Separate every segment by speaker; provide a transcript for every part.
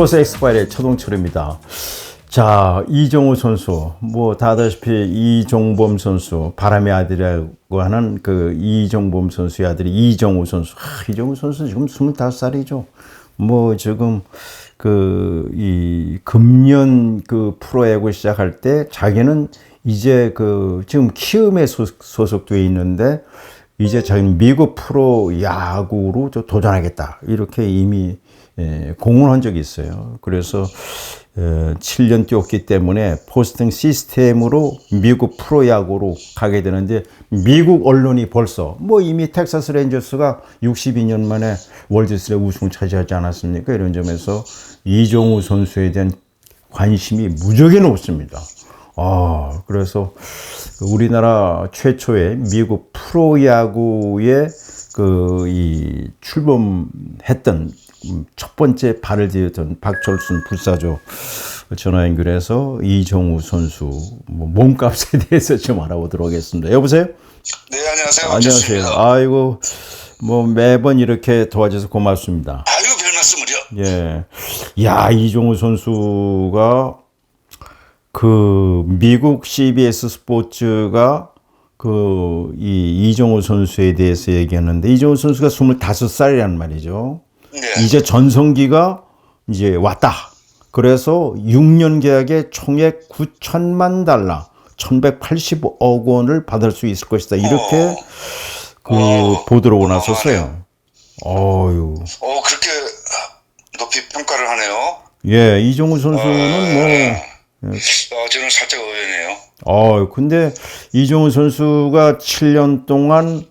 Speaker 1: 스포츠 엑스파일의 차동철입니다. 자, 이정우 선수, 뭐, 다 아다시피 이종범 선수, 바람의 아들이라고 하는 그 이종범 선수의 아들이 이정우 선수. 하, 이정우 선수 지금 25살이죠. 뭐, 지금 그, 이, 금년 그 프로야구 시작할 때 자기는 이제 그, 지금 키움에 소, 소속돼 있는데 이제 자기는 미국 프로 야구로 좀 도전하겠다. 이렇게 이미 예, 공언한 적이 있어요. 그래서 어, 7년 뛰었기 때문에 포스팅 시스템으로 미국 프로야구로 가게 되는데 미국 언론이 벌써 뭐 이미 텍사스 레인저스가 62년 만에 월드시리즈 우승을 차지하지 않았습니까? 이런 점에서 이종우 선수에 대한 관심이 무지하게 높습니다. 아, 그래서 우리나라 최초의 미국 프로야구에 그이 출범했던 음, 첫 번째 발을 디뎠던 박철순 불사조 전화 연결해서 이정우 선수 뭐 몸값에 대해서 좀 알아보도록 하겠습니다. 여보세요?
Speaker 2: 네, 안녕하세요.
Speaker 1: 안녕하세요. 아이고 뭐 매번 이렇게 도와줘서 고맙습니다.
Speaker 2: 아이고, 별 말씀을요.
Speaker 1: 예. 야, 이종우 선수가 그 미국 CBS 스포츠가 그 이 이종우 선수에 대해서 얘기하는데 이종우 선수가 25살이란 말이죠.
Speaker 2: 네.
Speaker 1: 이제 전성기가 이제 왔다. 그래서 6년 계약에 총액 9천만 달러, 1,180억 원을 받을 수 있을 것이다. 이렇게 그 보도로가 나섰어요. 어유.
Speaker 2: 어, 그렇게 높이 평가를 하네요.
Speaker 1: 예, 이종우 선수는 뭐,
Speaker 2: 어, 저는 살짝 의외네요.
Speaker 1: 어, 근데 이종우 선수가 7년 동안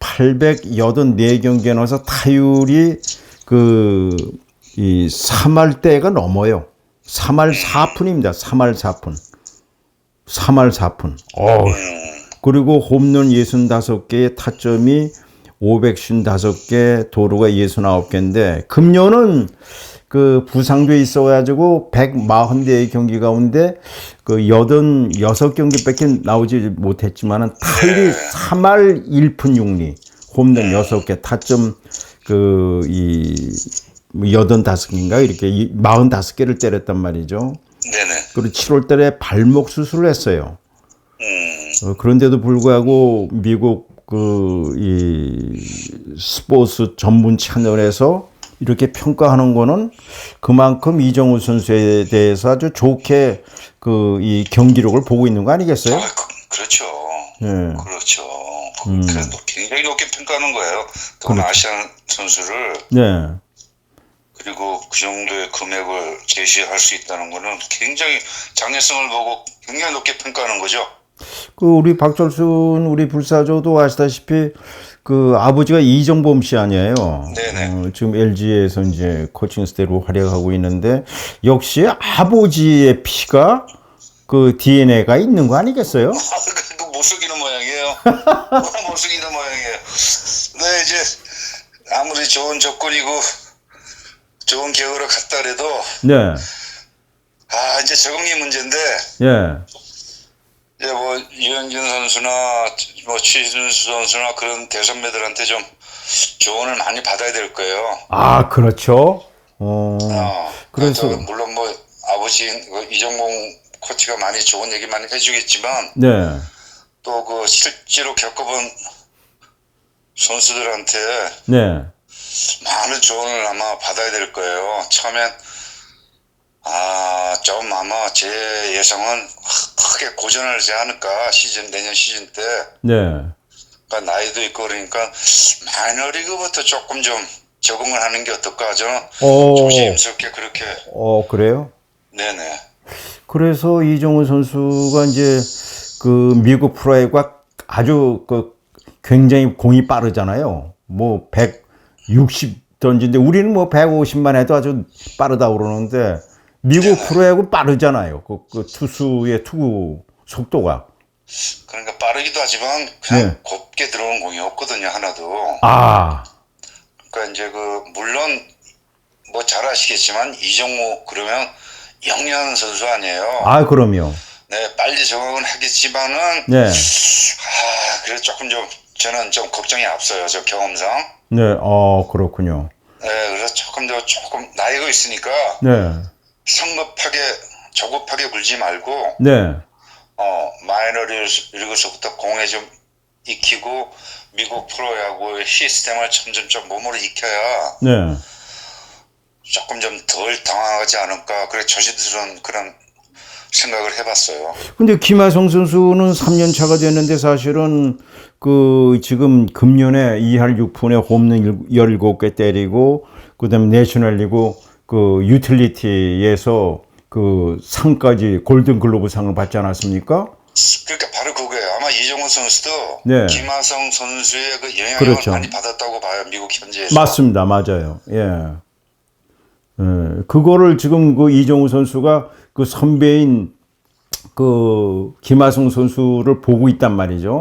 Speaker 1: 884경기에 나와서 타율이 그, 이 3할 대가 넘어요. 3할 4푼입니다. 3할 4푼. 3할 4푼. 어, 그리고 홈런 65개의 타점이 555개, 도루가 69개인데, 금년은 그 부상돼 있어 가지고 140대의 경기 가운데 그 86경기밖에 나오지 못했지만은 타율이 3할 1푼 6리, 홈런 6개, 타점 그이 85개인가 이렇게 45개를 때렸단 말이죠.
Speaker 2: 네네.
Speaker 1: 그리고 7월 달에 발목 수술을 했어요.
Speaker 2: 음,
Speaker 1: 어, 그런데도 불구하고 미국 그 이 스포츠 전문 채널에서 이렇게 평가하는 거는 그만큼 이정우 선수에 대해서 아주 좋게 그 이 경기력을 보고 있는 거 아니겠어요?
Speaker 2: 아, 그, 그렇죠.
Speaker 1: 예.
Speaker 2: 그렇죠.
Speaker 1: 음.
Speaker 2: 그래도 굉장히 높게 평가하는 거예요. 또 아시안 선수를
Speaker 1: 네.
Speaker 2: 그리고 그 정도의 금액을 제시할 수 있다는 거는 굉장히 장래성을 보고 굉장히 높게 평가하는 거죠.
Speaker 1: 그 우리 박철순 우리 불사조도 아시다시피 그 아버지가 이정범 씨 아니에요.
Speaker 2: 네네.
Speaker 1: 어, 지금 LG에서 이제 코칭 스태프로 활약하고 있는데 역시 아버지의 피가 그 DNA가 있는 거 아니겠어요?
Speaker 2: 아, 그, 못 속이는. 못 속이는 모양이에요. 네, 이제 아무리 좋은 조건이고 좋은 계획으로 갔다 그래도
Speaker 1: 네.
Speaker 2: 아 이제 적응이 문제인데
Speaker 1: 예.
Speaker 2: 이제 뭐 유현진 선수나 뭐 최진수 선수나 그런 대선배들한테 좀 조언을 많이 받아야 될 거예요.
Speaker 1: 아, 그렇죠. 어.
Speaker 2: 어,
Speaker 1: 그래서-
Speaker 2: 그래서 물론 뭐 아버지 그 이정봉 코치가 많이 좋은 얘기 많이 해주겠지만
Speaker 1: 네.
Speaker 2: 또 그 실제로 겪어본 선수들한테
Speaker 1: 네.
Speaker 2: 많은 조언을 아마 받아야 될 거예요. 처음엔 아, 좀 아마 제 예상은 크게 고전하지 않을까 시즌 내년 시즌 때.
Speaker 1: 네.
Speaker 2: 그러니까 나이도 있고 그러니까 마이너리그부터 조금 좀 적응을 하는 게 어떨까 저는
Speaker 1: 오.
Speaker 2: 조심스럽게 그렇게
Speaker 1: 어, 그래요?
Speaker 2: 네네
Speaker 1: 그래서 이정우 선수가 이제 그 미국 프로야구가 아주 그 굉장히 공이 빠르잖아요. 뭐 160 던지는데 우리는 뭐 150만 해도 아주 빠르다 그러는데 미국 프로야구 빠르잖아요. 그, 그 투수의 투구 속도가.
Speaker 2: 그러니까 빠르기도 하지만 그냥
Speaker 1: 네.
Speaker 2: 곱게 들어오는 공이 없거든요 하나도
Speaker 1: 아,
Speaker 2: 그러니까 이제 그 물론 뭐 잘 아시겠지만 이정우 그러면 영리한 선수 아니에요
Speaker 1: 아 그럼요.
Speaker 2: 네, 빨리 적응은 하겠지만은
Speaker 1: 네,
Speaker 2: 아, 그래도 조금 좀 저는 좀 걱정이 앞서요. 저 경험상.
Speaker 1: 네, 어, 그렇군요.
Speaker 2: 네, 그래서 조금 더 조금 나이가 있으니까
Speaker 1: 네,
Speaker 2: 성급하게 조급하게 굴지 말고
Speaker 1: 네,
Speaker 2: 어 마이너 리그서부터 공에 좀 익히고 미국 프로야구의 시스템을 점점 좀 몸으로 익혀야
Speaker 1: 네.
Speaker 2: 조금 좀 덜 당황하지 않을까 그래 조심스러운 그런 생각을 해봤어요.
Speaker 1: 근데 김하성 선수는 3년 차가 됐는데 사실은 그 지금 금년에 2할 6푼에 홈런 17개 때리고 그다음에 내셔널리그 그 유틸리티에서 그 상까지 골든 글로브 상을 받지 않았습니까?
Speaker 2: 그러니까 바로 그거예요. 아마 이정훈 선수도
Speaker 1: 네.
Speaker 2: 김하성 선수의 그 영향을
Speaker 1: 그렇죠.
Speaker 2: 많이 받았다고 봐요. 미국 현지에서.
Speaker 1: 맞습니다. 맞아요. 예. 예. 그거를 지금 그 이정우 선수가 그 선배인 그 김하성 선수를 보고 있단 말이죠.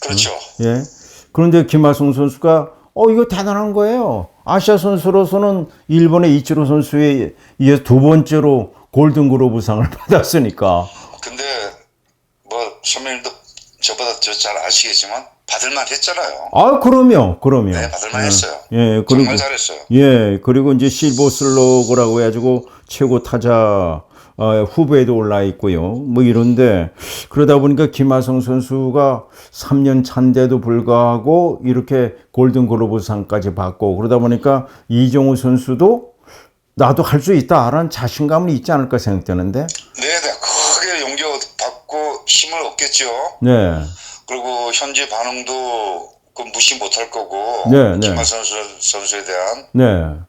Speaker 2: 그렇죠.
Speaker 1: 예. 그런데 김하성 선수가 어 이거 대단한 거예요. 아시아 선수로서는 일본의 이치로 선수에 이어서 두 번째로 골든그로브상을 받았으니까.
Speaker 2: 근데 뭐 선배님도 저보다 저잘 아시겠지만 받을만 했잖아요.
Speaker 1: 아 그럼요, 그럼요.
Speaker 2: 네, 받을만 했어요.
Speaker 1: 예, 그리고
Speaker 2: 정말 잘했어요.
Speaker 1: 예, 그리고 이제 실버 슬로그라고 해가지고 최고 타자 어, 후보에도 올라 있고요. 뭐 이런데 그러다 보니까 김하성 선수가 3년 차인데도 불구하고 이렇게 골든글로브상까지 받고 그러다 보니까 이정우 선수도 나도 할 수 있다라는 자신감은 있지 않을까 생각되는데.
Speaker 2: 네, 네, 크게 용기 받고 힘을 얻겠죠.
Speaker 1: 네,
Speaker 2: 그리고 현재 반응도 그 무시 못할 거고
Speaker 1: 네, 네.
Speaker 2: 김하선 선수, 선수에 대한
Speaker 1: 네,
Speaker 2: 어,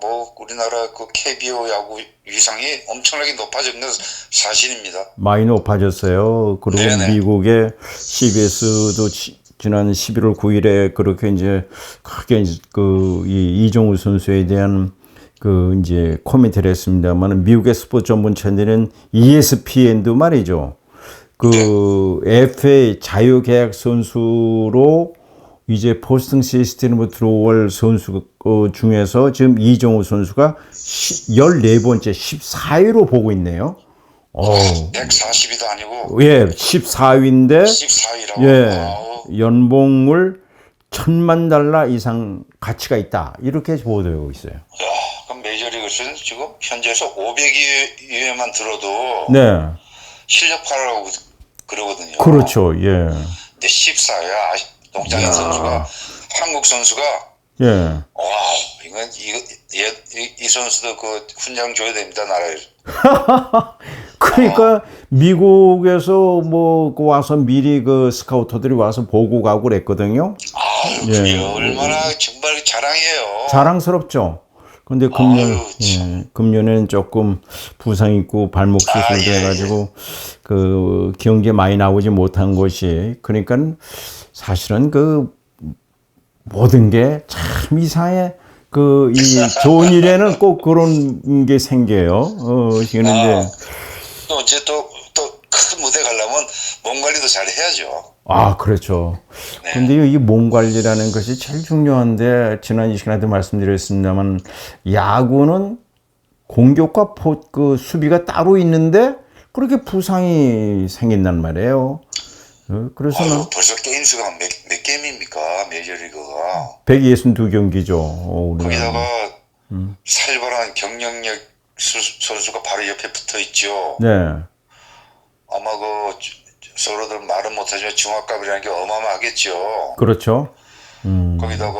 Speaker 2: 뭐 우리나라 그 KBO 야구 위상이 엄청나게 높아진 건 사실입니다.
Speaker 1: 많이 높아졌어요. 그리고
Speaker 2: 네네.
Speaker 1: 미국의 CBS도 지난 11월 9일에 그렇게 이제 크게 그이 이종우 선수에 대한 그 이제 코멘트를 했습니다만 미국의 스포츠 전문 채널은 E ESPN도 말이죠. 그 FA 자유계약 선수로 이제 포스팅 시스템으로 들어올 선수 어, 중에서 지금 이정우 선수가 14번째 14위로 보고 있네요. 어,
Speaker 2: 140이도 아니고
Speaker 1: 예, 14위인데
Speaker 2: 14위라고.
Speaker 1: 예, 연봉을 천만 달러 이상 가치가 있다. 이렇게 보도되고 있어요.
Speaker 2: 야, 그럼 메이저리그는 지금 현재에서 500위에만 들어도
Speaker 1: 네.
Speaker 2: 실력파라고 그러거든요.
Speaker 1: 그렇죠. 예.
Speaker 2: 근데 14위야. 농장인 선수가 한국 선수가
Speaker 1: 예.
Speaker 2: 와 이건 이거 얘, 이, 이 선수도 그 훈장 줘야 됩니다 나라에.
Speaker 1: 그러니까 미국에서 뭐그 와서 미리 그 스카우터들이 와서 보고 가고 그랬거든요.
Speaker 2: 아
Speaker 1: 예.
Speaker 2: 얼마나 정말 자랑이에요.
Speaker 1: 자랑스럽죠. 근데 금년
Speaker 2: 아유,
Speaker 1: 예, 금년에는 조금 부상 있고 발목 수술도
Speaker 2: 아, 예, 예.
Speaker 1: 해가지고 그 경기에 많이 나오지 못한 것이 그러니까 사실은 그 모든 게 참 이상해. 그 이 좋은 일에는 꼭 그런 게 생겨요. 어, 그런데
Speaker 2: 또 이제 또 또 큰 무대 가려면 몸 관리도 잘 해야죠.
Speaker 1: 아, 그렇죠.
Speaker 2: 네.
Speaker 1: 근데 이 몸 관리라는 것이 제일 중요한데, 지난 이 시간에도 말씀드렸습니다만, 야구는 공격과 포, 그 수비가 따로 있는데, 그렇게 부상이 생긴단 말이에요. 어, 그래서는
Speaker 2: 아유, 벌써 게임 수가 몇, 몇 게임입니까 메이저리그가.
Speaker 1: 162경기죠. 어.
Speaker 2: 거기다가
Speaker 1: 음.
Speaker 2: 살벌한 경력력 수- 선수가 바로 옆에 붙어 있죠.
Speaker 1: 네.
Speaker 2: 아마 그 저- 서로들 말은 못하지만 중압감이라는 게 어마어마하겠죠.
Speaker 1: 그렇죠. 음,
Speaker 2: 거기다가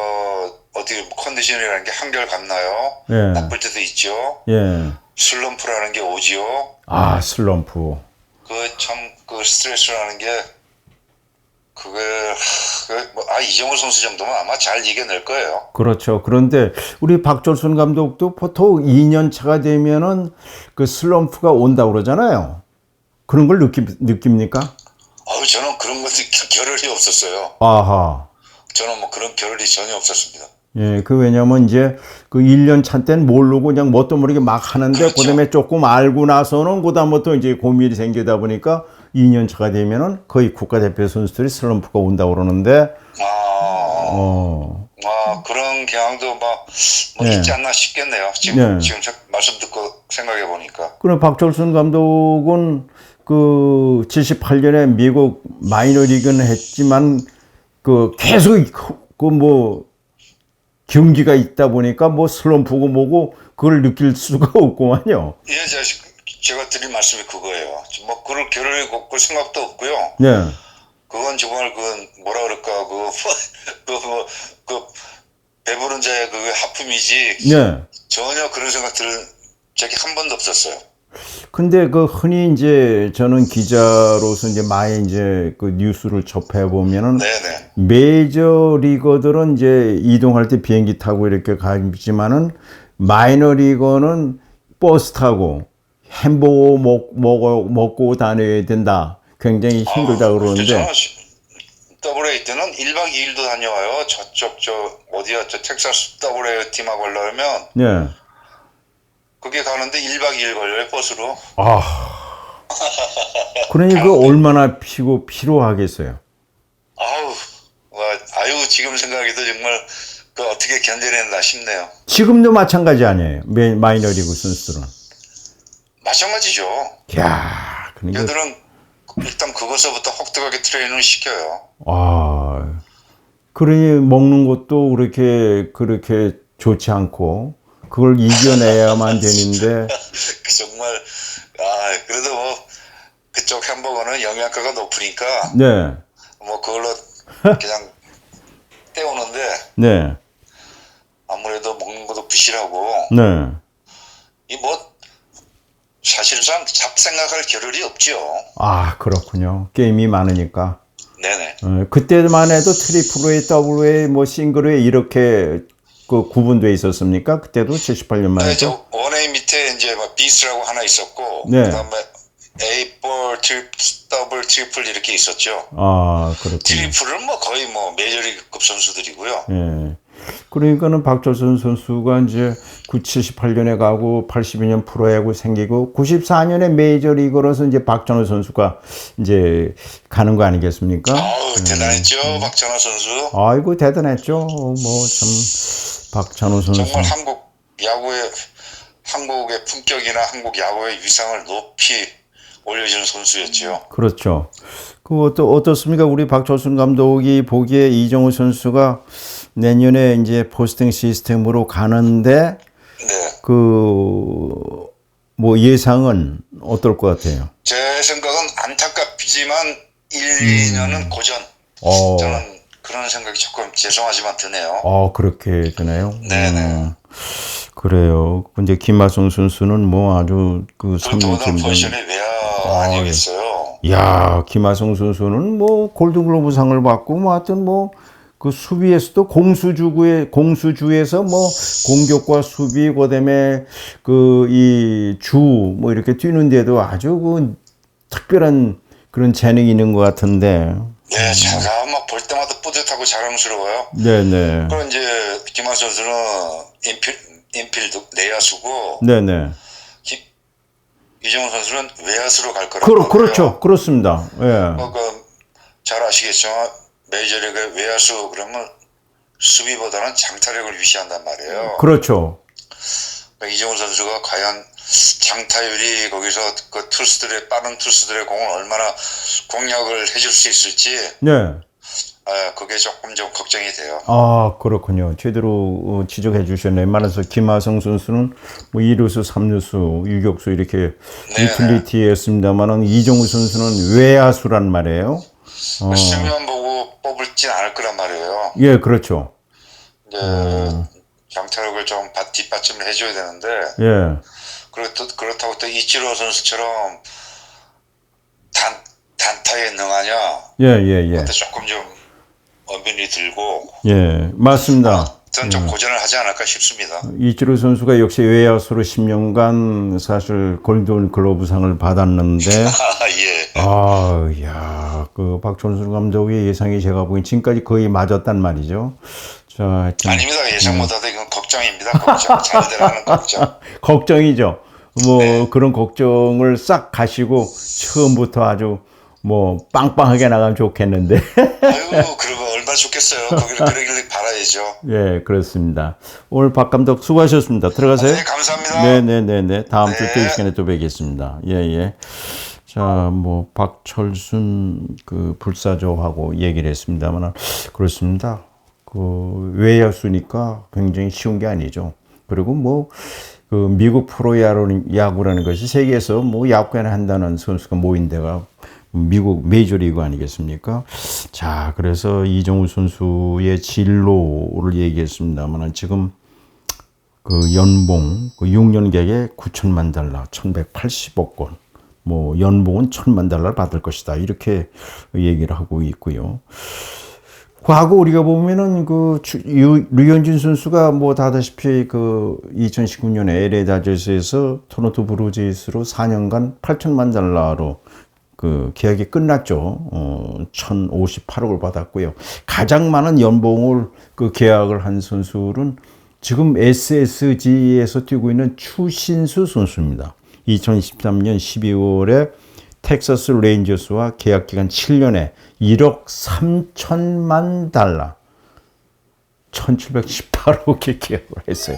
Speaker 2: 어떻게 컨디션이라는 게 한결 같나요?
Speaker 1: 예.
Speaker 2: 나쁠 때도 있죠.
Speaker 1: 예.
Speaker 2: 슬럼프라는 게 오지요.
Speaker 1: 아, 슬럼프.
Speaker 2: 그 참그 스트레스라는 게 그게 그아 이정우 선수 정도면 아마 잘 이겨낼 거예요.
Speaker 1: 그렇죠. 그런데 우리 박철순 감독도 보통 2년 차가 되면은 그 슬럼프가 온다 그러잖아요. 그런 걸 느끼, 느낍니까?
Speaker 2: 아유 저는 그런 것도 겨를이 없었어요.
Speaker 1: 아하.
Speaker 2: 저는 뭐 그런 겨를이 전혀 없었습니다.
Speaker 1: 예, 그 왜냐면 이제 그 1년 차 때는 모르고 그냥 뭣도 모르게 막 하는데
Speaker 2: 그렇죠.
Speaker 1: 그 다음에 조금 알고 나서는 그 다음부터 이제 고민이 생기다 보니까 2년 차가 되면은 거의 국가대표 선수들이 슬럼프가 온다고 그러는데
Speaker 2: 아,
Speaker 1: 어,
Speaker 2: 아, 그런 경향도 막, 뭐
Speaker 1: 네.
Speaker 2: 있지 않나 싶겠네요. 지금,
Speaker 1: 네.
Speaker 2: 지금 저 말씀 듣고 생각해 보니까.
Speaker 1: 그럼 박철순 감독은 그 78년에 미국 마이너리그는 했지만 그 계속 그 뭐 경기가 있다 보니까 뭐 슬럼프고 뭐고 그걸 느낄 수가 없구만요.
Speaker 2: 예, 저, 제가 드릴 말씀이 그거예요. 뭐, 그럴 겨를이 없고 생각도 없고요.
Speaker 1: 네.
Speaker 2: 그건 정말 그, 뭐라 그럴까, 그, 그, 뭐, 그, 배부른 자의 그 하품이지.
Speaker 1: 네.
Speaker 2: 전혀 그런 생각 들은 적이 한 번도 없었어요.
Speaker 1: 근데 그 흔히 이제 저는 기자로서 이제 많이 이제 그 뉴스를 접해 보면은
Speaker 2: 네네.
Speaker 1: 메이저 리거들은 이제 이동할 때 비행기 타고 이렇게 가지만은 마이너 리거는 버스 타고 햄버거 먹, 먹어, 먹고 다녀야 된다. 굉장히 힘들다 그러는데.
Speaker 2: WA 때는 1박 2일도 다녀와요. 저쪽, 저, 어디야, 저 텍사스 WA 팀하고 가려면,
Speaker 1: 네.
Speaker 2: 그게 가는데 1박 2일 걸려요, 버스로.
Speaker 1: 아. 그러니 그 얼마나 피고 피로하겠어요.
Speaker 2: 아우, 와, 아유, 지금 생각해도 정말, 그 어떻게 견뎌낸다 싶네요.
Speaker 1: 지금도 마찬가지 아니에요. 메- 마이너 리그 선수들은.
Speaker 2: 마찬가지죠.
Speaker 1: 야, 그러니까
Speaker 2: 얘들은 일단 그것서부터 혹독하게 트레이닝을 시켜요.
Speaker 1: 아, 그러니 먹는 것도 그렇게 그렇게 좋지 않고 그걸 이겨내야만 되는데
Speaker 2: 그 정말, 아, 그래도 뭐, 그쪽 햄버거는 영양가가 높으니까,
Speaker 1: 네,
Speaker 2: 뭐, 그걸로 그냥 때우는데,
Speaker 1: 네,
Speaker 2: 아무래도 먹는 것도 부실하고,
Speaker 1: 네.
Speaker 2: 이 뭐, 사실상 잡생각할 겨를이 없죠.
Speaker 1: 아 그렇군요. 게임이 많으니까
Speaker 2: 네네.
Speaker 1: 어, 그때만 해도 트리플 A, 더블 A, 뭐 싱글 A 이렇게 그 구분돼 있었습니까? 그때도 78년만
Speaker 2: 네,
Speaker 1: 해도
Speaker 2: 저 원A 밑에 이제 막 비스라고 하나 있었고,
Speaker 1: 네.
Speaker 2: 그다음에 A, 볼, 트리, 더블, 트리플 이렇게 있었죠.
Speaker 1: 아 그렇군요.
Speaker 2: 트리플은 뭐 거의 뭐 메이저리그급 선수들이고요.
Speaker 1: 예. 그러니까는 박철선 선수가 이제 9, 78년에 가고 82년 프로야구 생기고 94년에 메이저리그로서 이제 박찬호 선수가 이제 가는 거 아니겠습니까?
Speaker 2: 아우 대단했죠,
Speaker 1: 음.
Speaker 2: 박찬호 선수.
Speaker 1: 아이고 대단했죠. 뭐 참 박찬호 선수.
Speaker 2: 정말 한국 야구의 한국의 품격이나 한국 야구의 위상을 높이 올려주는 선수였지요.
Speaker 1: 그렇죠. 그 어떠, 어떻습니까? 우리 박철순 감독이 보기에 이정우 선수가 내년에 이제 포스팅 시스템으로 가는데
Speaker 2: 네,
Speaker 1: 그 뭐 예상은 어떨 것 같아요?
Speaker 2: 제 생각은 안타깝지만 1, 2년은 고전.
Speaker 1: 어.
Speaker 2: 저는 그런 생각이 조금 죄송하지만 드네요.
Speaker 1: 어, 그렇게 되나요?
Speaker 2: 네네.
Speaker 1: 음, 그래요. 근데 김하성 선수는 뭐 아주
Speaker 2: 그그 도전
Speaker 1: 선수인데.
Speaker 2: 포지션의 외야
Speaker 1: 아,
Speaker 2: 아니겠어요.
Speaker 1: 야, 김하성 선수는 뭐 골든글로브상을 받고 뭐 하여튼 뭐 그 수비에서도 공수주구에 공수주에서 뭐 공격과 수비 그다음에 그 이 주 뭐 이렇게 뛰는데도 아주 그 특별한 그런 재능이 있는 것 같은데.
Speaker 2: 네, 제가 막 볼 때마다 뿌듯하고 자랑스러워요.
Speaker 1: 네 네.
Speaker 2: 그럼 이제 김한 선수는 인필 인필드 내야수고
Speaker 1: 네네.
Speaker 2: 김, 이정훈 선수는 외야수로 갈 거라고.
Speaker 1: 그렇,
Speaker 2: 하고요.
Speaker 1: 그렇죠. 그렇습니다. 예.
Speaker 2: 뭐, 그, 잘 아시겠지만 메이저리그 외야수 그러면 수비보다는 장타력을 위시한단 말이에요.
Speaker 1: 그렇죠.
Speaker 2: 그러니까 이정훈 선수가 과연 장타율이 거기서 그 투수들의 빠른 투수들의 공을 얼마나 공략을 해줄 수 있을지
Speaker 1: 네.
Speaker 2: 아, 그게 조금 좀 걱정이 돼요.
Speaker 1: 아, 그렇군요. 제대로 어, 지적해 주셨네요. 말해서 김하성 선수는 뭐 2루수, 3루수, 유격수 이렇게
Speaker 2: 네.
Speaker 1: 유틸리티였습니다만은 이정우 선수는 외야수란 말이에요. 어.
Speaker 2: 수비만 보고 뽑을진 않을 거란 말이에요.
Speaker 1: 예, 그렇죠.
Speaker 2: 이제
Speaker 1: 음.
Speaker 2: 장타력을 좀 바- 뒷받침을 해줘야 되는데
Speaker 1: 예.
Speaker 2: 그렇다, 그렇다고 또 이치로 선수처럼 단, 단타에 능하냐
Speaker 1: 예, 예, 예.
Speaker 2: 조금 좀 어민이 들고
Speaker 1: 예, 맞습니다.
Speaker 2: 저는 좀 고전을 하지 않을까 싶습니다.
Speaker 1: 이치로 선수가 역시 외야수로 10년간 사실 골든 글로브상을 받았는데
Speaker 2: 아, 예.
Speaker 1: 아, 야, 그 박철수 감독의 예상이 제가 보기엔 지금까지 거의 맞았단 말이죠. 자, 하여튼
Speaker 2: 아닙니다. 예상보다도 이건 걱정입니다. 걱정. 자기들 하는 걱정.
Speaker 1: 걱정이죠. 뭐
Speaker 2: 네.
Speaker 1: 그런 걱정을 싹 가시고 처음부터 아주 뭐 빵빵하게 나가면 좋겠는데.
Speaker 2: 아유, 그리고 얼마 좋겠어요. 거기를 그러길 바라야죠.
Speaker 1: 예, 그렇습니다. 오늘 박 감독 수고하셨습니다. 들어가세요.
Speaker 2: 네, 감사합니다.
Speaker 1: 네, 네, 네, 네. 다음 주
Speaker 2: 네.
Speaker 1: 또이 시간에 또 뵙겠습니다. 예, 예. 자, 뭐 박철순 그 불사조하고 얘기를 했습니다만 그렇습니다. 그 외야수니까 굉장히 쉬운 게 아니죠. 그리고 뭐 그 미국 프로 야구라는 것이 세계에서 뭐 야구를 한다는 선수가 모인 데가 미국 메이저리그 아니겠습니까? 자, 그래서 이정우 선수의 진로를 얘기했습니다만 지금 그 연봉 그 6년 계획에 9천만 달러, 1,180억 원. 뭐 연봉은 1,000만 달러를 받을 것이다. 이렇게 얘기를 하고 있고요. 과거 우리가 보면은 그 류현진 선수가 뭐 다다시피 그 2019년에 LA 다저스에서 토론토 브루제이스로 4년간 8천만 달러로 그 계약이 끝났죠. 어, 1,058억을 받았고요. 가장 많은 연봉을 그 계약을 한 선수는 지금 SSG에서 뛰고 있는 추신수 선수입니다. 2023년 12월에 텍사스 레인저스와 계약 기간 7년에 1억 3천만 달러 1718억에 계약을 했어요.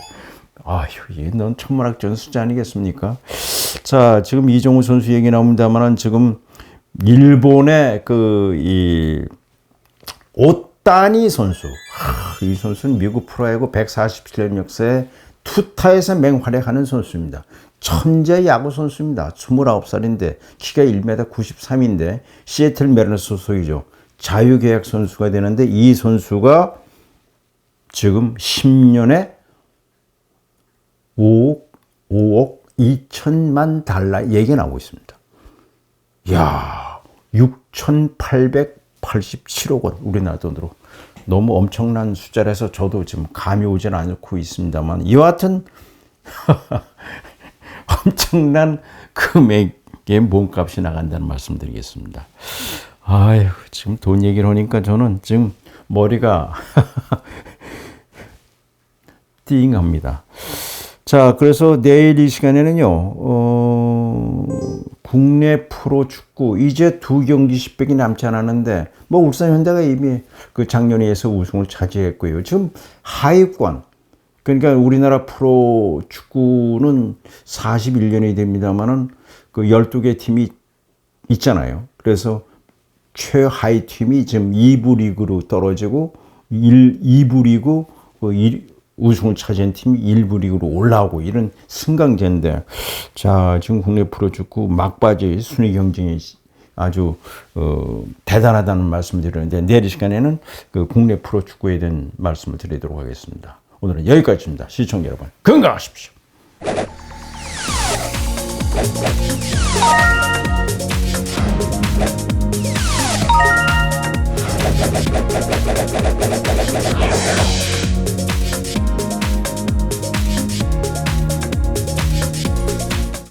Speaker 1: 아휴, 이넌 천문학적 숫자 아니겠습니까? 자, 지금 이종우 선수 얘기 나옵니다만은 지금 일본의 그, 이, 오따니 선수. 하, 이 선수는 미국 프로야구 147년 역사에 투타에서 맹활약하는 선수입니다. 천재 야구 선수입니다. 29살인데 키가 1m 93인데 시애틀 메르너스 소속이죠. 자유계약 선수가 되는데 이 선수가 지금 10년에 5억, 5억 2천만 달러 얘기 나오고 있습니다. 야 6,887억 원 우리나라 돈으로 너무 엄청난 숫자라서 저도 지금 감이 오지는 않고 있습니다만 이와 같은 엄청난 금액의 몸값이 나간다는 말씀드리겠습니다. 아유 지금 돈 얘기를 하니까 저는 지금 머리가 띵합니다. 자, 그래서 내일 이 시간에는요, 어, 국내 프로 축구, 이제 두 경기씩밖에 남지 않았는데, 뭐, 울산 현대가 이미 그 작년에서 우승을 차지했고요. 지금 하위권, 그러니까 우리나라 프로 축구는 41년이 됩니다만은 그 12개 팀이 있잖아요. 그래서 최하위 팀이 지금 2부 리그로 떨어지고 1, 2부 리그 그 일- 우승을 차지한 팀이 1부 리그로 올라오고 이런 승강제인데 자 지금 국내 프로축구 막바지 순위 경쟁이 아주 어, 대단하다는 말씀을 드리는데 내일 이 시간에는 그 국내 프로축구에 대한 말씀을 드리도록 하겠습니다. 오늘은 여기까지입니다. 시청자 여러분 건강하십시오.